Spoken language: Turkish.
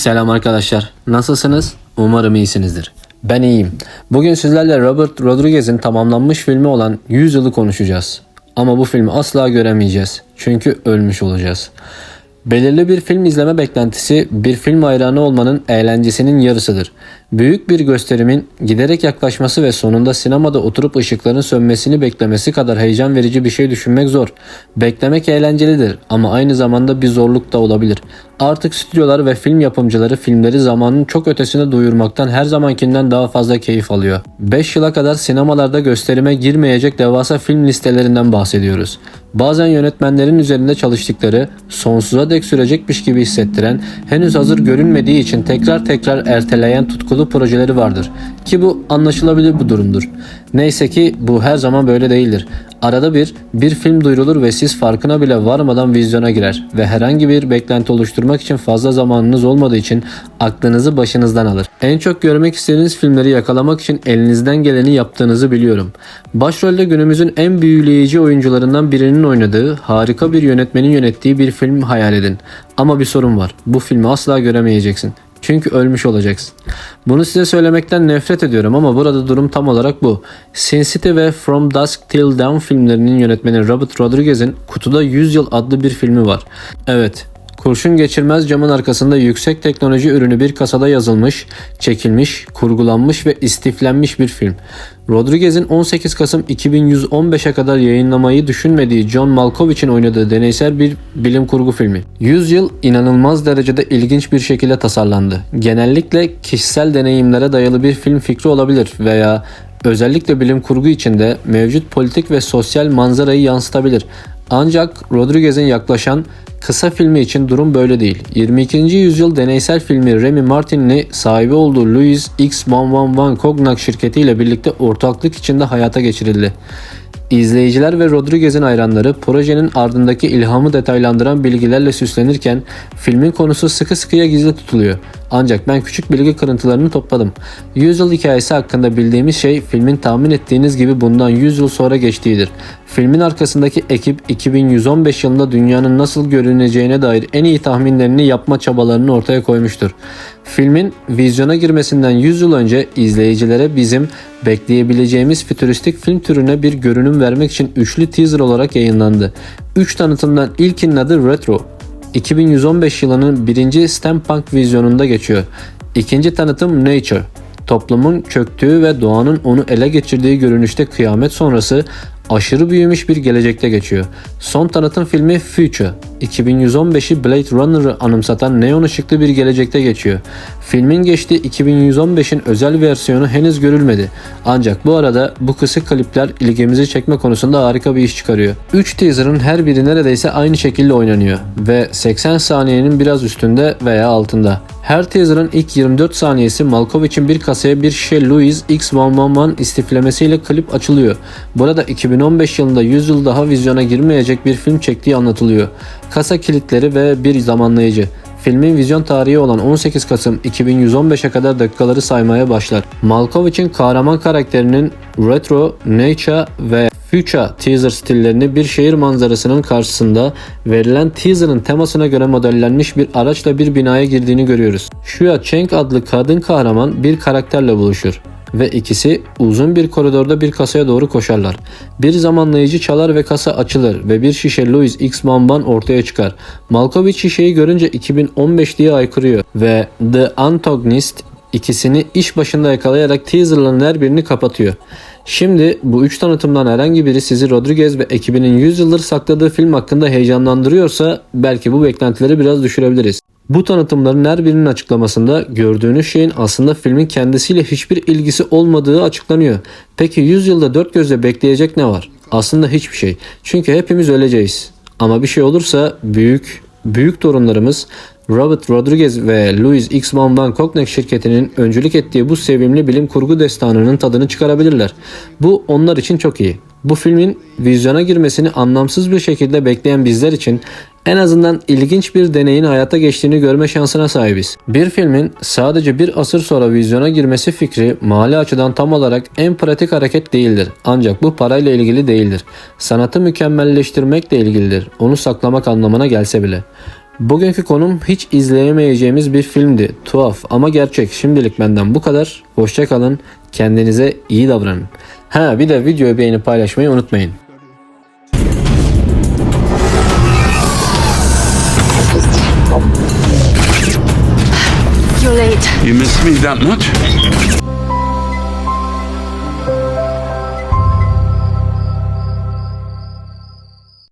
Selam arkadaşlar. Nasılsınız? Umarım iyisinizdir. Ben iyiyim. Bugün sizlerle Robert Rodriguez'in tamamlanmış filmi olan 100 yılı konuşacağız. Ama bu filmi asla göremeyeceğiz. Çünkü ölmüş olacağız. Belirli bir film izleme beklentisi bir film hayranı olmanın eğlencesinin yarısıdır. Büyük bir gösterimin giderek yaklaşması ve sonunda sinemada oturup ışıkların sönmesini beklemesi kadar heyecan verici bir şey düşünmek zor. Beklemek eğlencelidir ama aynı zamanda bir zorluk da olabilir. Artık stüdyolar ve film yapımcıları filmleri zamanın çok ötesine duyurmaktan her zamankinden daha fazla keyif alıyor. 5 yıla kadar sinemalarda gösterime girmeyecek devasa film listelerinden bahsediyoruz. Bazen yönetmenlerin üzerinde çalıştıkları, sonsuza dek sürecekmiş gibi hissettiren, henüz hazır görünmediği için tekrar tekrar erteleyen tutkulu projeleri vardır. Ki bu anlaşılabilir bir durumdur. Neyse ki bu her zaman böyle değildir. Arada bir bir film duyurulur ve siz farkına bile varmadan vizyona girer ve herhangi bir beklenti oluşturmak için fazla zamanınız olmadığı için aklınızı başınızdan alır. En çok görmek istediğiniz filmleri yakalamak için elinizden geleni yaptığınızı biliyorum. Başrolde günümüzün en büyüleyici oyuncularından birinin oynadığı, harika bir yönetmenin yönettiği bir film hayal edin. Ama bir sorun var. Bu filmi asla göremeyeceksin. Çünkü ölmüş olacaksın. Bunu size söylemekten nefret ediyorum ama burada durum tam olarak bu. Sin City ve From Dusk Till Dawn filmlerinin yönetmeni Robert Rodriguez'in Kutuda 100 Yıl adlı bir filmi var. Evet, Kurşun geçirmez camın arkasında yüksek teknoloji ürünü bir kasada yazılmış, çekilmiş, kurgulanmış ve istiflenmiş bir film. Rodriguez'in 18 Kasım 2115'e kadar yayınlamayı düşünmediği John Malkovich'in oynadığı deneysel bir bilim kurgu filmi. 100 yıl inanılmaz derecede ilginç bir şekilde tasarlandı. Genellikle kişisel deneyimlere dayalı bir film fikri olabilir veya özellikle bilim kurgu içinde mevcut politik ve sosyal manzarayı yansıtabilir. Ancak Rodriguez'in yaklaşan kısa filmi için durum böyle değil. 22. yüzyıl deneysel filmi Remy Martin'li sahibi olduğu Louis X111 Cognac şirketiyle birlikte ortaklık içinde hayata geçirildi. İzleyiciler ve Rodriguez'in hayranları projenin ardındaki ilhamı detaylandıran bilgilerle süslenirken filmin konusu sıkı sıkıya gizli tutuluyor. Ancak ben küçük bilgi kırıntılarını topladım. 100 yıl hikayesi hakkında bildiğimiz şey filmin tahmin ettiğiniz gibi bundan 100 yıl sonra geçtiğidir. Filmin arkasındaki ekip 2115 yılında dünyanın nasıl görüneceğine dair en iyi tahminlerini yapma çabalarını ortaya koymuştur. Filmin vizyona girmesinden 100 yıl önce izleyicilere bizim bekleyebileceğimiz fütüristik film türüne bir görünüm vermek için üçlü teaser olarak yayınlandı. Üç tanıtımdan ilkinin adı Retro. 2115 yılının birinci steampunk vizyonunda geçiyor. İkinci tanıtım Nature. Toplumun çöktüğü ve doğanın onu ele geçirdiği görünüşte kıyamet sonrası aşırı büyümüş bir gelecekte geçiyor. Son tanıtım filmi Future. 2115'i Blade Runner'ı anımsatan neon ışıklı bir gelecekte geçiyor. Filmin geçtiği 2115'in özel versiyonu henüz görülmedi. Ancak bu arada bu kısa klipler ilgimizi çekme konusunda harika bir iş çıkarıyor. 3 teaser'ın her biri neredeyse aynı şekilde oynanıyor ve 80 saniyenin biraz üstünde veya altında. Her teaser'ın ilk 24 saniyesi Malkovich'in bir kasaya bir şişe Louis X111 istiflemesiyle klip açılıyor. Burada 2015 yılında 100 yıl daha vizyona girmeyecek bir film çektiği anlatılıyor. Kasa kilitleri ve bir zamanlayıcı. Filmin vizyon tarihi olan 18 Kasım 2115'e kadar dakikaları saymaya başlar. Malkovich'in kahraman karakterinin retro, nature ve future teaser stillerini bir şehir manzarasının karşısında verilen teaser'ın temasına göre modellenmiş bir araçla bir binaya girdiğini görüyoruz. Shua Cheng adlı kadın kahraman bir karakterle buluşur ve ikisi uzun bir koridorda bir kasaya doğru koşarlar. Bir zamanlayıcı çalar ve kasa açılır ve bir şişe Louis X Bamban ortaya çıkar. Malkovich şişeyi görünce 2015 diye aykırıyor ve The Antagonist ikisini iş başında yakalayarak teaserların her birini kapatıyor. Şimdi bu üç tanıtımdan herhangi biri sizi Rodriguez ve ekibinin 100 yıldır sakladığı film hakkında heyecanlandırıyorsa belki bu beklentileri biraz düşürebiliriz. Bu tanıtımların her birinin açıklamasında gördüğünüz şeyin aslında filmin kendisiyle hiçbir ilgisi olmadığı açıklanıyor. Peki 100 yılda dört gözle bekleyecek ne var? Aslında hiçbir şey. Çünkü hepimiz öleceğiz. Ama bir şey olursa büyük büyük torunlarımız Robert Rodriguez ve Louis X. Van Van Cognac şirketinin öncülük ettiği bu sevimli bilim kurgu destanının tadını çıkarabilirler. Bu onlar için çok iyi. Bu filmin vizyona girmesini anlamsız bir şekilde bekleyen bizler için en azından ilginç bir deneyin hayata geçtiğini görme şansına sahibiz. Bir filmin sadece bir asır sonra vizyona girmesi fikri mali açıdan tam olarak en pratik hareket değildir. Ancak bu parayla ilgili değildir. Sanatı mükemmelleştirmekle ilgilidir. Onu saklamak anlamına gelse bile. Bugünkü konum hiç izleyemeyeceğimiz bir filmdi. Tuhaf ama gerçek. Şimdilik benden bu kadar. Hoşça kalın. Kendinize iyi davranın. Ha bir de videoyu beğenip paylaşmayı unutmayın. You're late. You miss me that much?